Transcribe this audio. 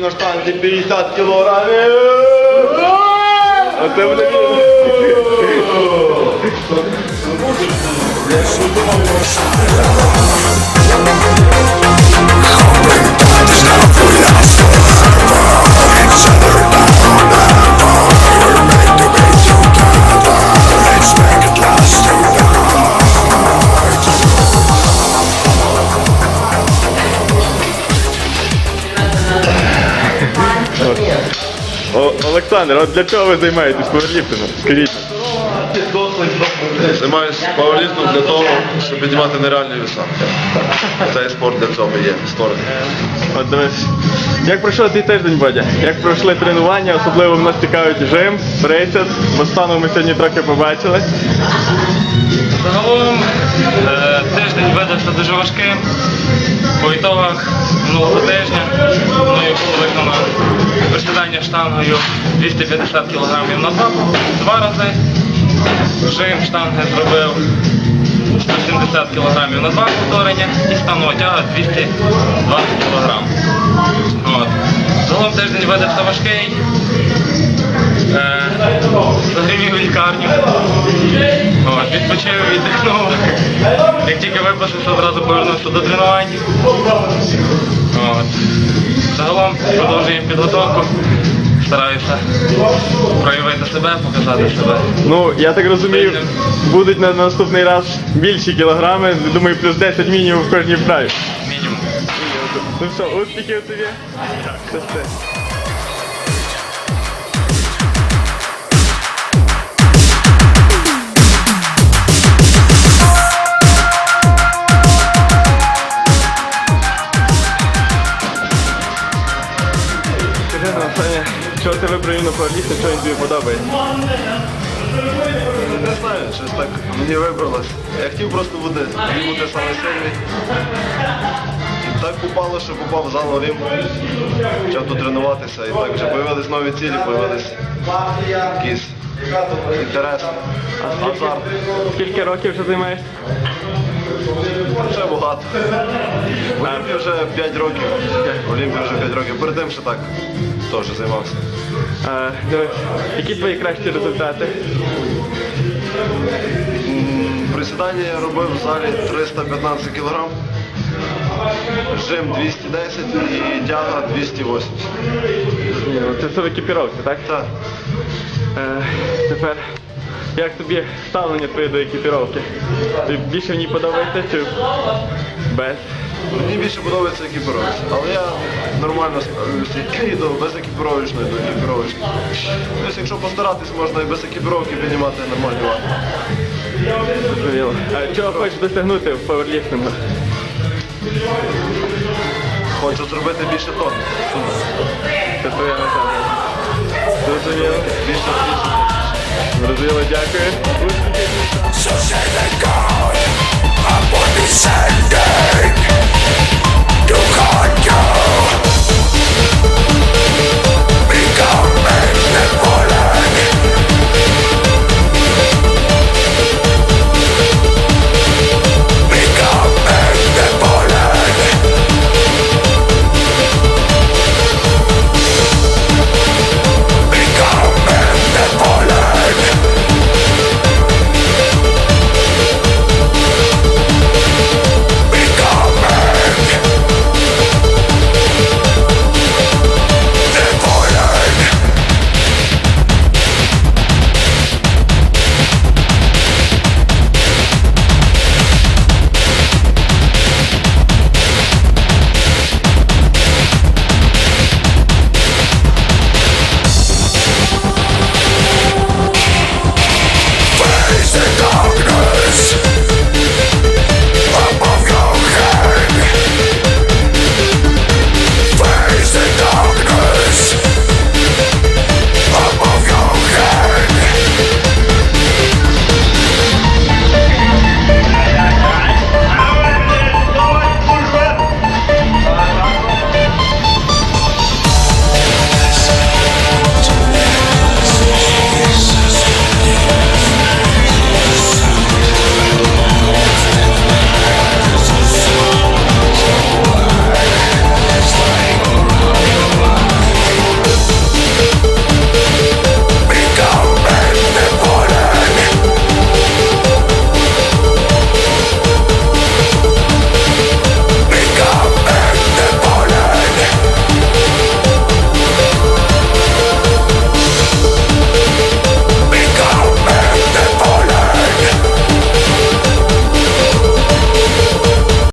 варті 50 кілограмів. Оце буде О, Олександр, от для чого ви займаєтесь пауерліфтингом? Скажіть. Займаюся пауерліфтом для того, щоб піднімати нереальні веса. Цей спорт для цього є створений. От дивись. Як пройшов твій тиждень, Бодя? Як пройшли тренування, особливо в нас цікавить жим, брейсет. В останньому ми сьогодні трохи побачили. Загалом е, тиждень видався дуже важким. По ітогах минулого тижня мною було виконано присідання штангою 250 кг на два, два рази. Жим штанги зробив 170 кг на два повторення і станова тяга 220 кг. От. Загалом тиждень видався важкий. Е, Загрів у лікарню. От, відпочив, віддихнув. Як тільки виписався, одразу повернувся до тренувань. От. Загалом продовжуємо підготовку. Стараюся проявити себе, показати себе. Ну, я так розумію, будуть на наступний раз більші кілограми. Думаю, плюс 10 мінімум в кожній вправі. Мінімум. Ну що, успіхів тобі. Все. Чого ти вибрав іменно пауерліфтинг, що він тобі подобається? Не знаю, щось так мені вибралось. Я хотів просто бути, бути саме сильний. І так попало, що попав в зал Олімп. Почав тут тренуватися і так вже появились нові цілі, появились якісь інтерес, азарт. Скільки років вже займаєшся? Вже багато. В Олімпі вже 5 років. В Олімпі вже 5 років. Перед тим ще так теж займався. А, дивись, які твої кращі результати? М, Присідання я робив в залі 315 кг. Жим 210 і тяга 280. Ні, ну Це все в екіпіровці, так? Так. Е, тепер, як тобі ставлення твоє до екіпіровки? Тобі більше в ній подобається чи без? Мені більше подобається екіпіровка, але я нормально ставлюся до без екіпіровочної, до екіпіровочної. Тобто, якщо постаратись, можна і без екіпіровки піднімати нормальні ваги. Зрозуміло. А чого хочеш досягнути в пауерліфтингу? Хочу зробити більше тонн. Це твоя мета. Зрозуміло. Більше більше. So say they go, I'm on descending.